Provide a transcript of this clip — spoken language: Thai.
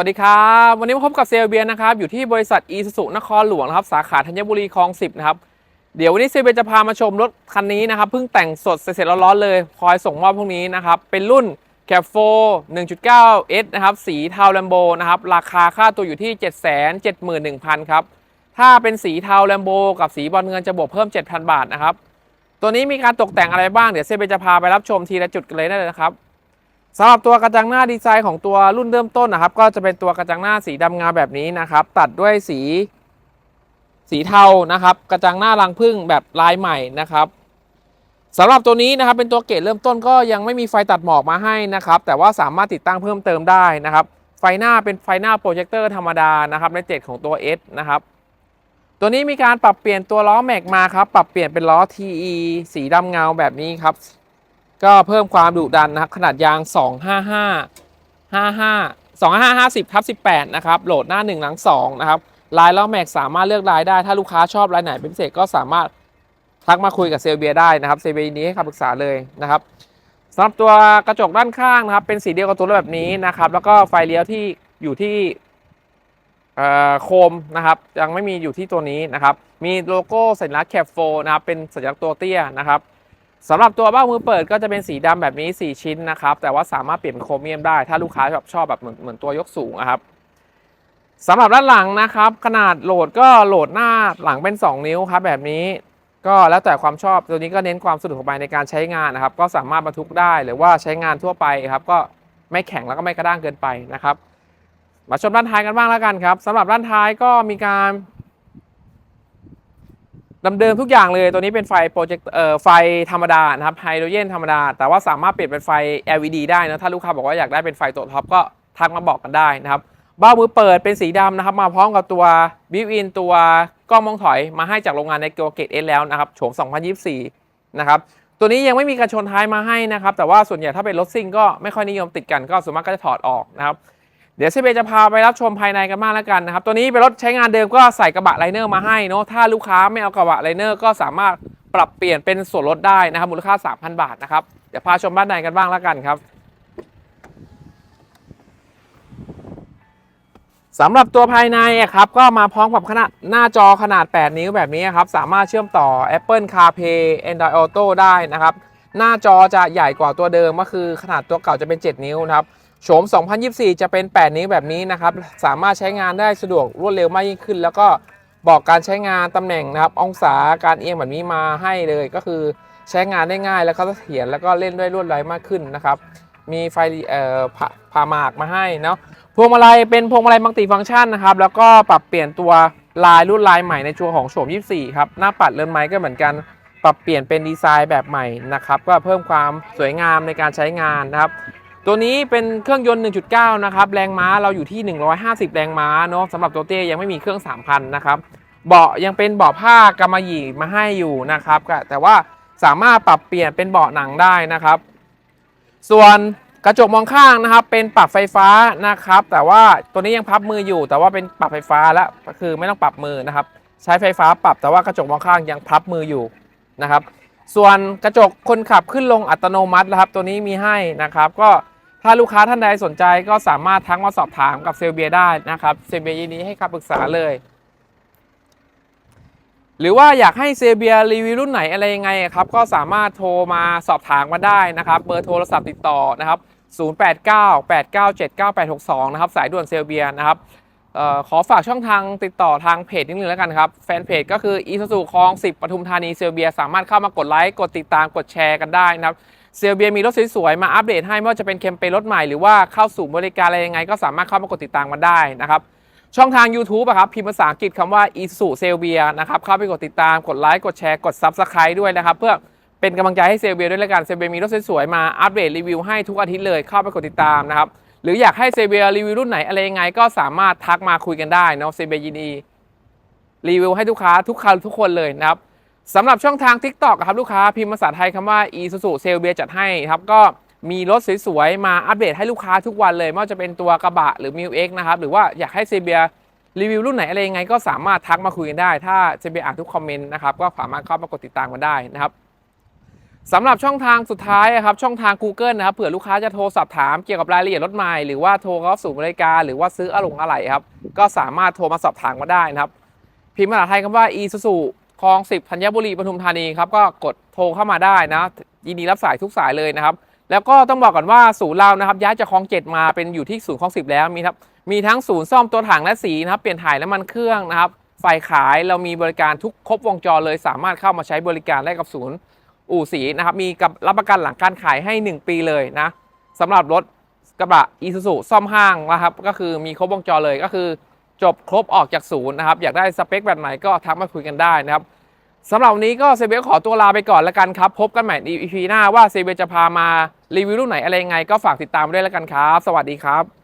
วัสดีครับ วันนี้มาพบกับเซลเบียนะครับ อยู่ที่บริษัทอีสุสุนครหลวงนะครับ สาขาธัญบุรีคลอง10นะครับ เดี๋ยววันนี้เซลเบียจะพามาชมรถคันนี้นะครับ เพิ่งแต่งสดเสร็จร้อนๆเลย คอยส่งมอบพวกนี้นะครับ เป็นรุ่น c a p 4 1.9 S นะครับ สีเทาแลมโบนะครับ ราคาค่าตัวอยู่ที่ 771,000 ครับ ถ้าเป็นสีเทาแลมโบกับสีบอลเงินจะบวกเพิ่ม 7,000 บาทนะครับ ตัวนี้มีการตกแต่งอะไรบ้าง เดี๋ยวเซเบยจะพาไปรับชมทีละจุดกันเลยได้เลยนะครับ สำหรับตัวกระจังหน้าดีไซน์ของตัวรุ่นเริ่มต้นนะครับ ก็จะเป็นตัวกระจังหน้าสีดำงาแบบนี้นะครับ ตัดด้วยสีสีเทานะครับ กระจังหน้ารังพึ่งแบบลายใหม่นะครับสำหรับตัวนี้นะครับเป็นตัวเกรดเริ่มต้นก็ยังไม่มีไฟตัดหมอกมาให้นะครับ แต่ว่าสามารถติดตั้งเพิ่มเติมได้นะครับ ไฟหน้าเป็นไฟหน้าโปรเจคเตอร์ธรรมดานะครับในเจ็ดของตัว S นะครับตัวนี้มีการปรับเปลี่ยนตัวล้อแม็กมาครับ ปรับเปลี่ยนเป็นล้อ TE สีดำเงาแบบนี้ครับ ก็เพิ่มความดุดันนะครับ ขนาดยาง 255 55 255 50ทับ18 นะครับ โหลดหน้า 1 หลัง 2 นะครับ ลายล้อแม็กสามารถเลือกลายได้ ถ้าลูกค้าชอบลายไหนเป็นพิเศษก็สามารถทักมาคุยกับเซลเบียได้นะครับ เซลเบียนดีให้คำปรึกษาเลยนะครับสำหรับตัวกระจกด้านข้างนะครับ เป็นสีเดียวกับตัวรถแบบนี้นะครับ แล้วก็ไฟเลี้ยวที่อยู่ที่โคมนะครับยังไม่มีอยู่ที่ตัวนี้นะครับ มีโลโก้สัญลักษณ์แคปโฟนะครับเป็นสัญลักษณ์ตัวเตี้ยนะครับ สำหรับตัวเบ้ามือเปิดก็จะเป็นสีดำแบบนี้ 4 ชิ้นนะครับ แต่ว่าสามารถเปลี่ยนเป็นโครเมียมได้ ถ้าลูกค้าแบบชอบแบบเหมือนเหมือนตัวยกสูงนะครับสำหรับด้านหลังนะครับ ขนาดโหลดก็โหลดหน้าหลังเป็น 2 นิ้วครับแบบนี้ก็แล้วแต่ความชอบตัวนี้ก็เน้นความสะดวกสบายในการใช้งานนะครับ ก็สามารถบรรทุกได้หรือว่าใช้งานทั่วไปครับ ก็ไม่แข็งแล้วก็ไม่กระด้างเกินไปนะครับ มาชมด้านท้ายกันบ้างแล้วกันครับสำหรับด้านท้ายก็มีการ เดิมๆทุกอย่างเลยตัวนี้เป็นไฟโปรเจคเอ่อไฟธรรมดานะครับไฮโดรเจนธรรมดา แต่ว่าสามารถเปลี่ยนเป็นไฟ LED ได้นะถ้าลูกค้าบอกว่าอยากได้เป็นไฟตัวท็อปก็ทักมาบอกกันได้นะครับเบ้ามือเปิดเป็นสีดำนะครับ มาพร้อมกับตัวบิวอินตัวกล้องมองถอยมาให้จากโรงงานในตัวเกตเอสแล้วนะครับโฉม 2024 นะครับตัวนี้ยังไม่มีกระชนท้ายมาให้นะครับ แต่ว่าส่วนใหญ่ถ้าเป็นรถซิ่งก็ไม่ค่อยนิยมติดกันก็ส่วนมากก็จะถอดออกนะครับ เดี๋ยวเซเบจะพาไปรับชมภายในกันบ้างแล้วกันนะครับ ตัวนี้เป็นรถใช้งานเดิมก็ใส่กระบะไลเนอร์มาให้เนาะ ถ้าลูกค้าไม่เอากระบะไลเนอร์ก็สามารถปรับเปลี่ยนเป็นส่วนลดได้นะครับ มูลค่า 3,000 บาทนะครับ เดี๋ยวพาชมบ้านในกันบ้างแล้วกันครับสำหรับตัวภายในอะครับก็มาพร้อมกับขนาดหน้าจอขนาด 8 นิ้วแบบนี้ครับสามารถเชื่อมต่อ Apple CarPlay Android Auto ได้นะครับ หน้าจอจะใหญ่กว่าตัวเดิมก็คือขนาดตัวเก่าจะเป็น 7 นิ้วนะครับ โฉม 2024 จะเป็น 8 นิ้วแบบนี้นะครับ สามารถใช้งานได้สะดวกรวดเร็วมากยิ่งขึ้น แล้วก็บอกการใช้งานตำแหน่งนะครับ องศาการเอียงแบบนี้มาให้เลยก็คือใช้งานได้ง่ายแล้วก็เสถียรแล้วก็เล่นด้วยรวดเร็วมากขึ้นนะครับ มีไฟเอ่อผ่าหมากมาให้เนาะพวงมาลัยเป็นพวงมาลัยมัลติฟังก์ชันนะครับ แล้วก็ปรับเปลี่ยนตัวลายรุ่นลายใหม่ในตัวของโฉม 24 ครับ หน้าปัดเรือนไม้ก็เหมือนกัน ปรับเปลี่ยนเป็นดีไซน์แบบใหม่นะครับ ก็เพิ่มความสวยงามในการใช้งานนะครับ ตัวนี้เป็นเครื่องยนต์ 1.9 นะครับ แรงม้าเราอยู่ที่ 150 แรงม้าเนาะสำหรับตัวเต้ยังไม่มีเครื่อง 3,000 นะครับ เบาะยังเป็นเบาะผ้ากำมะหยี่มาให้อยู่นะครับ แต่ว่าสามารถปรับเปลี่ยนเป็นเบาะหนังได้นะครับ ส่วนกระจกมองข้างนะครับ เป็นปรับไฟฟ้านะครับ แต่ว่าตัวนี้ยังพับมืออยู่ แต่ว่าเป็นปรับไฟฟ้าแล้วคือไม่ต้องปรับมือนะครับ ใช้ไฟฟ้าปรับแต่ว่ากระจกมองข้างยังพับมืออยู่นะครับ ส่วนกระจกคนขับขึ้นลงอัตโนมัตินะครับ ตัวนี้มีให้นะครับ ก็ ถ้าลูกค้าท่านใดสนใจก็สามารถทักมาสอบถามกับเซลเบียได้นะครับเซลเบียยินดีให้คำปรึกษาเลย หรือว่าอยากให้เซเบียรีวิวรุ่นไหนอะไรยังไงครับก็สามารถโทรมาสอบถามมาได้นะครับเบอร์โทรศัพท์ติดต่อนะครับ 0898979862 นะครับสายด่วนเซลเบียนะครับออขอฝากช่องทางติดต่อทางเพจนิดนึงแล้วกันครับ แฟนเพจก็คืออีซูซูคลอง 10ปทุมธานีเซลเบีย สามารถเข้ามากดไลค์ กดติดตามกดแชร์กันได้นะครับ เซลเบียมีรถสวยๆมาอัปเดตให้ไม่ว่าจะเป็นแคมเปญรถใหม่หรือว่าเข้าสู่บริการอะไรยังไง ก็สามารถเข้ามากดติดตามกันได้นะครับช่องทาง YouTube อะครับพิมพ์ภาษาอังกฤษคำว่า i s u s e l v i a นะครับเข้าไปกดติดตามกดไลค์กดแชร์กด Subscribe ด้วยนะครับเพื่อเป็นกำลังใจให้เซลเบียด้วยแล้วกันเซลเบียมีรถสวยๆมาอัปเดตรีวิวให้ทุกอาทิตย์เลยเข้าไปกดติดตามนะครับหรืออยากให้เซลเบียรีวิวรุ่นไหนอะไรยังไง ก็สามารถทักมาคุยกันได้นะเซลเบียยินดีรีวิวให้ลูกค้าทุกคันทุกคนเลยนะครับ สำหรับช่องทาง TikTok อะครับลูกค้าพิมพ์ภาษาไทยคำว่า i s u s u s e l v i a จัดให้ครับก็มีรถสวยๆ มาอัปเดตให้ลูกค้าทุกวันเลย ไม่ว่าจะเป็นตัวกระบะหรือ m ิวเอ็กนะครับหรือว่าอยากให้เซเบียรีวิวรุ่นไหนอะไรยังไงก็สามารถทักมาคุยกันได้ ถ้าจะไปอ่านทุกคอมเมนต์นะครับก็สามารถเข้ามากดติดตามกันได้นะครับสำหรับช่องทางสุดท้ายครับช่องทาง Google นะครับเผื่อลูกค้าจะโทรสอบถามเกี่ยวกับรายละเอียดรถใหม่หรือว่าโทรเข้าสู่บริการ หรือว่าซื้ออะลงอะไหล่ครับก็สามารถโทรมาสอบถามมาได้นะครับพิมพ์ภาษาไทยคำว่า e s u s u คลอง10ธัญบุรีปทุมธานีครับก็กดโทรเข้ามาได้นะยินดีรับสายทุกสายเลยนะครับ แล้วก็ต้องบอกก่อนว่าศูนย์เรานะครับย้ายจากคลอง7มาเป็นอยู่ที่ศูนย์คลอง10แล้วมีครับมีทั้งศูนย์ซ่อมตัวถังและสีนะครับเปลี่ยนถ่ายน้ำมันเครื่องนะครับไฟขายเรามีบริการทุกครบวงจรเลย สามารถเข้ามาใช้บริการได้กับศูนย์อู่สีนะครับมีกับรับประกันหลังการขายให้ 1 ปีเลยนะสำหรับรถกระบะอีซูซูซ่อมห้างนะครับก็คือมีครบวงจรเลยก็คือ จบครบออกจากศูนย์นะครับ อยากได้สเปคแบบไหนก็ทักมาคุยกันได้นะครับสำหรับวันนี้ก็เซเบลขอตัวลาไปก่อนแล้วกันครับ พบกันใหม่ใน EP หน้าว่าเซเบลจะพามารีวิวรุ่นไหนอะไรยังไง ก็ฝากติดตามด้วยแล้วกันครับ สวัสดีครับ